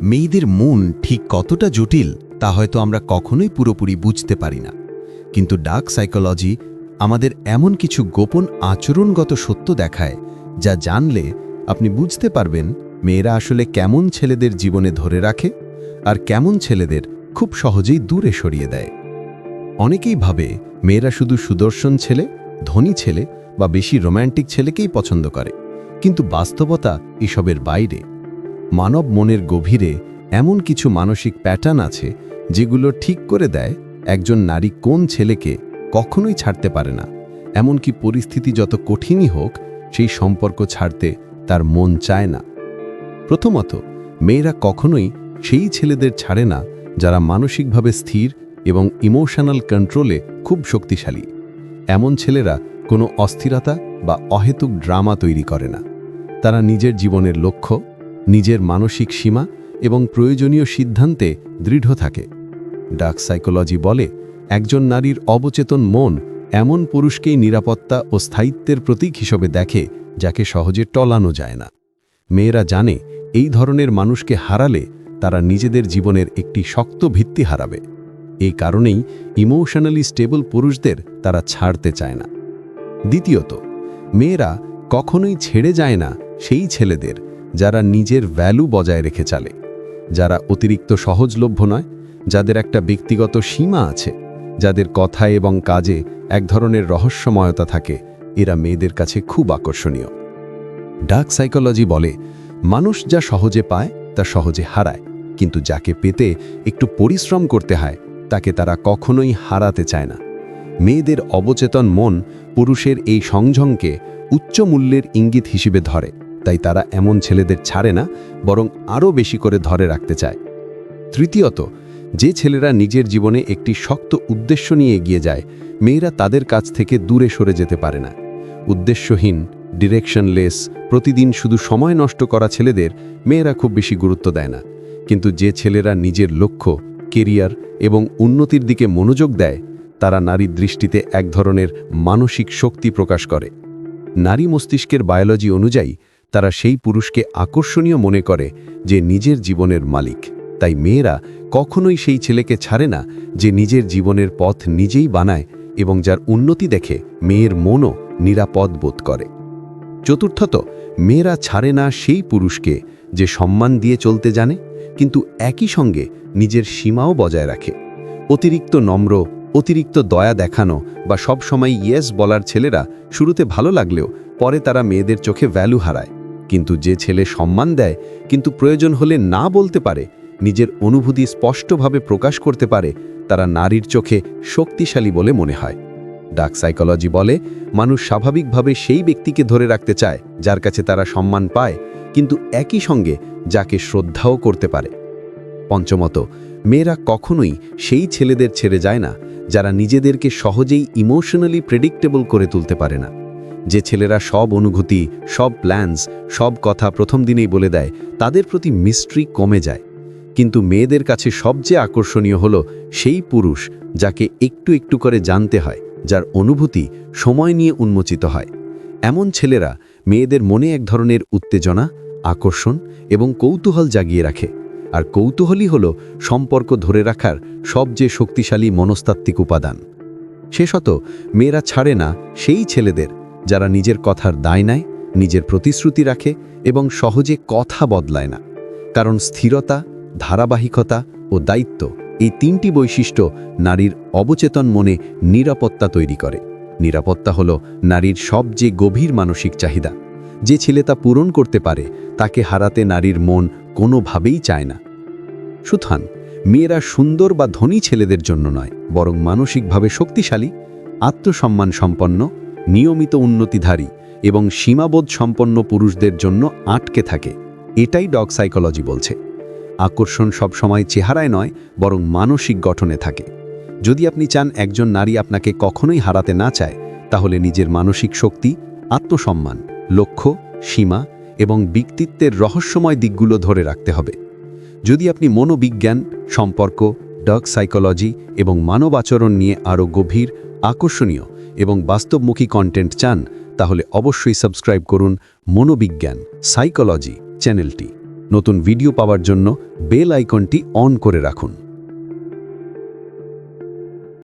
মেয়েদের মন ঠিক কতটা জটিল, তা হয়তো আমরা কখনোই পুরোপুরি বুঝতে পারি না। কিন্তু ডার্ক সাইকোলজি আমাদের এমন কিছু গোপন আচরণগত সত্য দেখায়, যা জানলে আপনি বুঝতে পারবেন মেয়েরা আসলে কেমন ছেলেদের জীবনে ধরে রাখে আর কেমন ছেলেদের খুব সহজেই দূরে সরিয়ে দেয়। অনেকেই ভাবে মেয়েরা শুধু সুদর্শন ছেলে, ধনী ছেলে বা বেশি রোম্যান্টিক ছেলেকেই পছন্দ করে, কিন্তু বাস্তবতা এসবের বাইরে। মানব মনের গভীরে এমন কিছু মানসিক প্যাটার্ন আছে যেগুলো ঠিক করে দেয় একজন নারী কোন ছেলেকে কখনোই ছাড়তে পারে না। এমনকি পরিস্থিতি যত কঠিনই হোক, সেই সম্পর্ক ছাড়তে তার মন চায় না। প্রথমত, মেয়েরা কখনোই সেই ছেলেদের ছাড়ে না যারা মানসিকভাবে স্থির এবং ইমোশনাল কন্ট্রোলে খুব শক্তিশালী। এমন ছেলেরা কোনো অস্থিরতা বা অহেতুক ড্রামা তৈরি করে না। তারা নিজের জীবনের লক্ষ্য নিজের মানসিক সীমা এবং প্রয়োজনীয় সিদ্ধান্তে দৃঢ় থাকে। ডাক সাইকোলজি বলে, একজন নারীর অবচেতন মন এমন পুরুষকেই নিরাপত্তা ও স্থায়িত্বের প্রতীক হিসেবে দেখে যাকে সহজে টলানো যায় না। মেয়েরা জানে, এই ধরনের মানুষকে হারালে তারা নিজেদের জীবনের একটি শক্ত ভিত্তি হারাবে। এই কারণেই ইমোশনালি স্টেবল পুরুষদের তারা ছাড়তে চায় না। দ্বিতীয়ত, মেয়েরা কখনোই ছেড়ে যায় না সেই ছেলেদের। যারা নিজের ভ্যালু বজায় রেখে চালে, যারা অতিরিক্ত সহজলভ্য নয়, যাদের একটা ব্যক্তিগত সীমা আছে, যাদের কথায় এবং কাজে এক ধরনের রহস্যময়তা থাকে, এরা মেয়েদের কাছে খুব আকর্ষণীয়। ডার্ক সাইকোলজি বলে, মানুষ যা সহজে পায়, তা সহজে হারায়, কিন্তু যাকে পেতে একটু পরিশ্রম করতে হয়, তাকে তারা কখনোই হারাতে চায় না। মেয়েদের অবচেতন মন পুরুষের এই সংযমকে উচ্চ মূল্যের ইঙ্গিত হিসেবে ধরে। তাই তারা এমন ছেলেদের ছাড়ে না, বরং আরও বেশি করে ধরে রাখতে চায়। তৃতীয়ত, যে ছেলেরা নিজের জীবনে একটি শক্ত উদ্দেশ্য নিয়ে এগিয়ে যায়, মেয়েরা তাদের কাছ থেকে দূরে সরে যেতে পারে না। উদ্দেশ্যহীন ডিরেকশনলেস প্রতিদিন শুধু সময় নষ্ট করা ছেলেদের মেয়েরা খুব বেশি গুরুত্ব দেয় না। কিন্তু যে ছেলেরা নিজের লক্ষ্য কেরিয়ার এবং উন্নতির দিকে মনোযোগ দেয়, তারা নারীর দৃষ্টিতে এক ধরনের মানসিক শক্তি প্রকাশ করে। নারী মস্তিষ্কের বায়োলজি অনুযায়ী তারা সেই পুরুষকে আকর্ষণীয় মনে করে যে নিজের জীবনের মালিক। তাই মেয়েরা কখনোই সেই ছেলেকে ছাড়ে না যে নিজের জীবনের পথ নিজেই বানায় এবং যার উন্নতি দেখে মেয়ের মনও নিরাপদ বোধ করে। চতুর্থত, মেয়েরা ছাড়ে না সেই পুরুষকে যে সম্মান দিয়ে চলতে জানে, কিন্তু একই সঙ্গে নিজের সীমাও বজায় রাখে। অতিরিক্ত নম্র, অতিরিক্ত দয়া দেখানো বা সব সময় ইয়েস বলার ছেলেরা শুরুতে ভালো লাগলেও পরে তারা মেয়েদের চোখে ভ্যালু হারায়। কিন্তু যে ছেলে সম্মান দেয়, কিন্তু প্রয়োজন হলে না বলতে পারে, নিজের অনুভূতি স্পষ্টভাবে প্রকাশ করতে পারে, তারা নারীর চোখে শক্তিশালী বলে মনে হয়। ডাক সাইকোলজি বলে, মানুষ স্বাভাবিকভাবে সেই ব্যক্তিকে ধরে রাখতে চায়, যার কাছে তারা সম্মান পায়, কিন্তু একই সঙ্গে যাকে শ্রদ্ধাও করতে পারে। পঞ্চমত, মেয়েরা কখনোই সেই ছেলেদের ছেড়ে যায় না, যারা নিজেদেরকে সহজেই ইমোশনালি প্রেডিক্টেবল করে তুলতে পারে না। যে ছেলেরা সব অনুভূতি, সব প্ল্যানস সব কথা প্রথম দিনেই বলে দেয়, তাদের প্রতি মিস্ট্রি কমে যায়। কিন্তু মেয়েদের কাছে সবচেয়ে আকর্ষণীয় হল সেই পুরুষ যাকে একটু একটু করে জানতে হয়, যার অনুভূতি সময় নিয়ে উন্মোচিত হয়। এমন ছেলেরা মেয়েদের মনে এক ধরনের উত্তেজনা, আকর্ষণ এবং কৌতূহল জাগিয়ে রাখে। আর কৌতূহলই হল সম্পর্ক ধরে রাখার সবচেয়ে শক্তিশালী মনস্তাত্ত্বিক উপাদান। শেষত মেয়েরা ছাড়ে না সেই ছেলেদের যারা নিজের কথার দায় নেয়, নিজের প্রতিশ্রুতি রাখে এবং সহজে কথা বদলায় না। কারণ স্থিরতা, ধারাবাহিকতা ও দায়িত্ব এই তিনটি বৈশিষ্ট্য নারীর অবচেতন মনে নিরাপত্তা তৈরি করে। নিরাপত্তা হল নারীর সবচেয়ে গভীর মানসিক চাহিদা। যে ছেলে তা পূরণ করতে পারে, তাকে হারাতে নারীর মন কোনোভাবেই চায় না। সুথান মেয়েরা সুন্দর বা ধনী ছেলেদের জন্য নয়, বরং মানসিকভাবে শক্তিশালী আত্মসম্মান সম্পন্ন নিয়মিত উন্নতিধারী এবং সীমাবোধ সম্পন্ন পুরুষদের জন্য আটকে থাকে। এটাই ডগ সাইকোলজি বলছে। আকর্ষণ সবসময় চেহারায় নয়, বরং মানসিক গঠনে থাকে। যদি আপনি চান একজন নারী আপনাকে কখনোই হারাতে না চায়, তাহলে নিজের মানসিক শক্তি, আত্মসম্মান, লক্ষ্য, সীমা এবং ব্যক্তিত্বের রহস্যময় দিকগুলো ধরে রাখতে হবে। যদি আপনি মনোবিজ্ঞান, সম্পর্ক, ডগ সাইকোলজি এবং মানব আচরণ নিয়ে আরও গভীর, আকর্ষণীয় এবং বাস্তবমুখী কন্টেন্ট চান, তাহলে অবশ্যই সাবস্ক্রাইব করুন মনোবিজ্ঞান সাইকোলজি চ্যানেলটি নতুন ভিডিও পাওয়ার জন্য বেল আইকনটি অন করে রাখুন।